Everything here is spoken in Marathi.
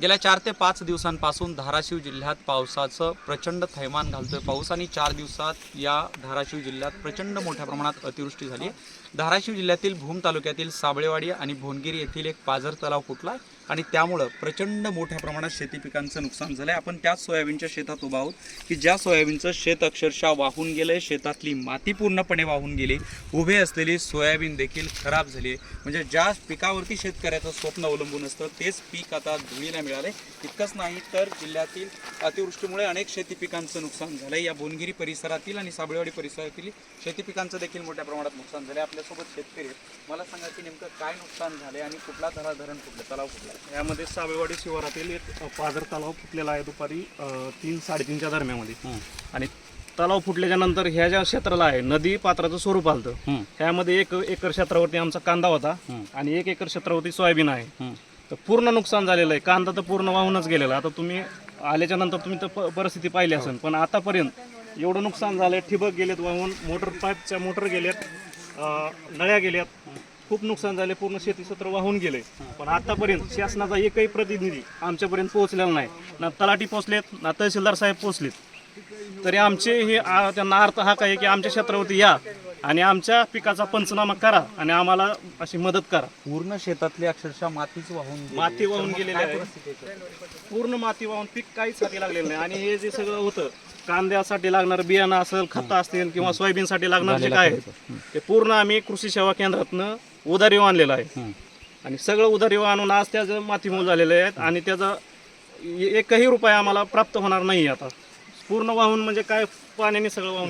गेल्या चार ते पाच दिवसांपासून धाराशिव जिल्ह्यात पावसाचं प्रचंड थैमान घालतोय. पाऊस आणि चार दिवसात या धाराशिव जिल्ह्यात प्रचंड मोठ्या प्रमाणात अतिवृष्टी झाली धाराशिव जिल्ह्यातील भूम तालुक्यातील साबळेवाडी आणि भोनगिरी येथील एक पाझर तलाव फुटला आणि त्यामुळं प्रचंड मोठ्या प्रमाणात शेती पिकांचं नुकसान झालं आहे आपण त्याच सोयाबीनच्या शेतात उभा आहोत की ज्या सोयाबीनचं शेत अक्षरशः वाहून गेलंय शेतातली माती पूर्णपणे वाहून गेली. उभे असलेली सोयाबीन देखील खराब झाली म्हणजे ज्या पिकावरती शेतकऱ्याचं स्वप्न अवलंबून असतं तेच पीक आता धुळीला मिळाले. इतकंच नाही तर जिल्ह्यातील अतिवृष्टीमुळे अनेक शेती पिकांचं नुकसान झालंय. या बोनगिरी परिसरातील आणि साबळेवाडी परिसरातील शेती पिकांचं देखील मोठ्या प्रमाणात नुकसान झालंय. आपल्यासोबत शेतकरी मला सांगा की नेमकं काय नुकसान झालंय आणि कुठला तलाव धरण कुठलं? तलाव कुठला? यामध्ये साबेवाडी शिवारातील एक पाझर तलाव फुटलेला आहे दुपारी तीन साडेतीनच्या दरम्यामध्ये आणि तलाव फुटल्याच्या नंतर ह्या ज्या क्षेत्राला आहे नदी पात्राचं स्वरूप आलतं. ह्यामध्ये एक एकर क्षेत्रावरती आमचा कांदा होता आणि एक एकर क्षेत्रावरती सोयाबीन आहे. तर पूर्ण नुकसान झालेलं आहे. कांदा तर पूर्ण वाहूनच गेलेला आता तुम्ही आल्याच्यानंतर तुम्ही तर प- परिस्थिती पाहिली असेल. पण आतापर्यंत एवढं नुकसान झालंय. ठिबक गेलेत वाहून मोटर पाईपच्या मोटर गेल्यात अ, नळ्या गेल्यात. खूप नुकसान झाले पूर्ण शेती क्षेत्र वाहून गेले पण आतापर्यंत शासनाचा एकही प्रतिनिधी आमच्यापर्यंत पोहोचलेला नाही. ना तलाठी पोहोचलेत ना तहसीलदार साहेब पोहोचलेत. तरी आमचे हे आ- त्यांना अर्थ हा काय की आमच्या क्षेत्रावरती या. आणि आमच्या पिकाचा पंचनामा करा आणि आम्हाला अशी मदत करा. पूर्ण शेतातली अक्षरशः मातीच वाहून गेली. माती वाहून तर मग गेलेली काय आहे. परिस्थिती आहे सर? पूर्ण माती वाहून पीक काहीच साठी लागलेलं नाही. आणि हे जे सगळं होतं कांद्यासाठी लागणार बियाणं असेल खतं असतील किंवा सोयाबीनसाठी लागणार जे काय आहे ते पूर्ण आम्ही कृषी सेवा केंद्रातनं उधारीव आणलेलं आहे. आणि सगळं उधारीव आणून आज त्याचं मातीमूल झालेलं आहेत आणि त्याचा एकही रुपया आम्हाला प्राप्त होणार नाही आता. पूर्ण वाहून म्हणजे काय पाण्याने सगळं वाहून